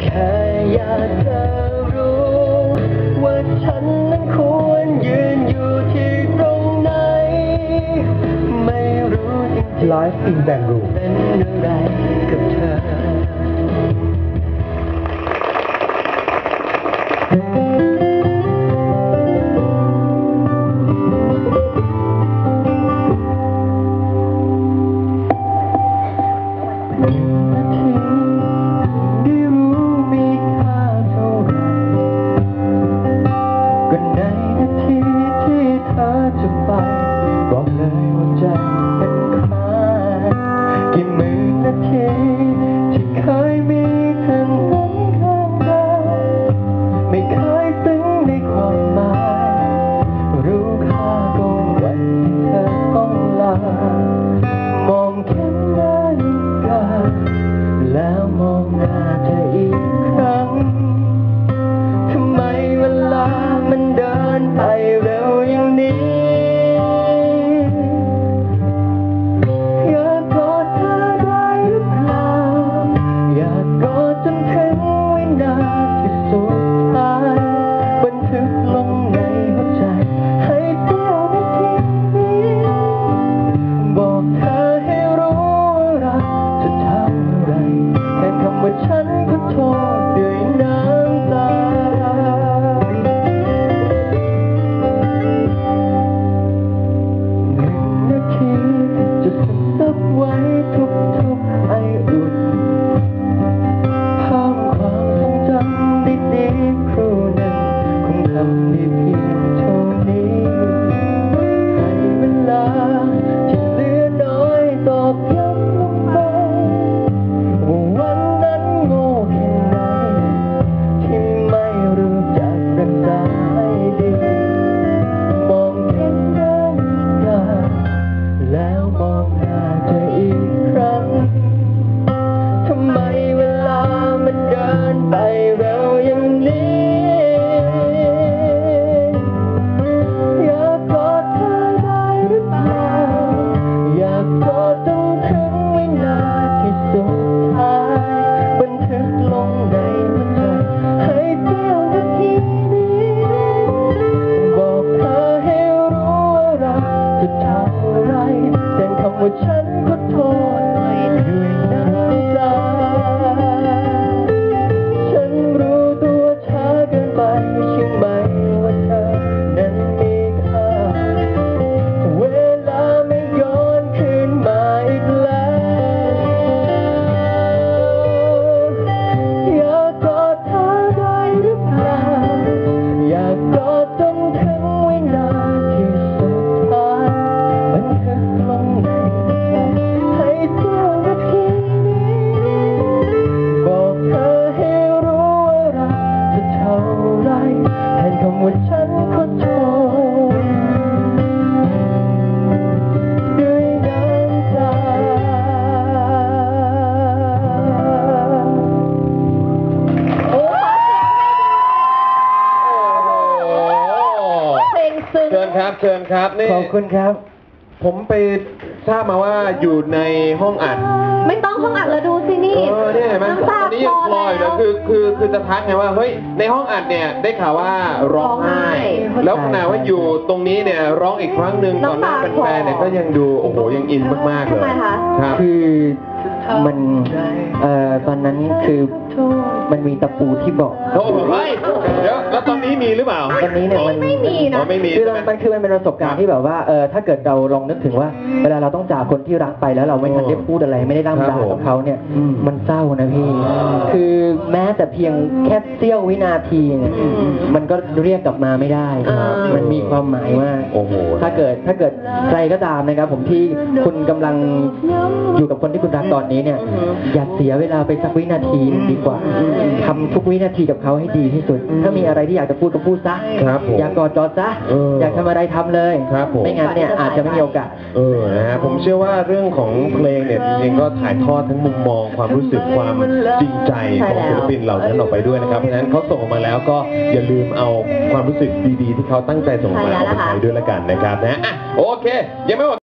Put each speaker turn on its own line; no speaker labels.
แค่อยากจะรู้ว่าฉันนั้นควรยืนอยู่ที่ตรงไหน ไม่รู้จริง
ไลฟ์อินแบงรู
ๆเป็นอะไร ทีที่เธอจะไปบอกเลยว่าใจเป็นใครกี่หมื่นนาทีที่เคยมีเธอนั้นข้างกายไม่เคยซึ้งในความหมายรู้ค่าก็วันที่เธอต้องลามองแค่นาฬิกาแล้วมองหน้าเธออีกครั้งทำไมเวลามันเดิน
ครับเชิญครับนี่
ขอบคุณครับ
ผมไปทราบมาว่าอยู่ในห้องอัด
ไม่ต้องห้องอัดแล้วดูสินี่
เออเนี่ยเห็นไหม
น้ำตา
ตอนนี้ยังคลอย
แล้
นะ
ว
คือคือคือจะทักไงว่าเฮ้ยในห้องอัดเนี่ยได้ข่าวว่าร้องไห้
ร้องไห้
แล้วขณะว่าอยู่ตรงนี้เนี่ยร้องอีกครั้งหนึ่งตอนหน้า
น้ำตา
แฟนๆเนี่ยก็ยังดูโอ้โหยังอินมากๆเลย
ทำไมคะ
ครับ
คือมันเอ่อตอนนั้นคือมันมีตะปูที่บอก
โอ้โหเฮ้ยเดี๋ยวแล้ว ตอนนี้มีหรือเปล่า
ตอนนี้เนี่ยมัน
ไม่มีนะ
อ๋อไม่มี
คือ
ใช่ไหม
มันคือมันเป็นประสบการณ์ที่แบบว่าเออถ้าเกิดเราลองนึกถึงว่า เวลาเราต้องจากคนที่รักไปแล้วเราไม่ทันได้พูดอะไรไม่ได้ร่ำลากับเขาเนี่ย
อืม
มันเศร้านะพี่ คือแม้แต่เพียงแค่เสี้ยววินาทีเนี่ยมันก็เรียกกลับมาไม่ได้
อ่ามั
มันมีความหมายว่า
โอ้โห
ถ้าเกิดถ้าเกิดใครก็ตามนะครับ ผมที่คุณกำลังอยู่กับคนที่คุณรักตอนนี้เนี่ย อย่าเสียเวลาไปสักวินาทีหนึ่งดีกว่าทำทุกวินาทีกับเขาให้ดีที่สุด ถ้ามีอะไรที่อยากจะพูดก็พูดซะ
ครับผม
อยากกอดกอดซะ
เอออ
อยากทำอะไรทำเลย
ครับผม
ไม่งั้นเนี่ยอาจจะไม่มีโอกาส
เออนะฮะผมเชื่อว่าเรื่องของเพลงเนี่ยจริงๆก็ถ่ายทอดทั้งมุมมองความรู้สึกความจริงใจของศิลปินเหล่านั้นออกไปด้วยนะครับเพราะฉะนั้นเขาส่งออกมาแล้วก็อย่าลืมเอาความรู้สึกดีๆ ที่เขาตั้งใจส่งมา
ใช่แล้ว
เอาไป
นะคะ
ใช้ด้วยละกันนะครับนะอะโอเคยังไม่หมด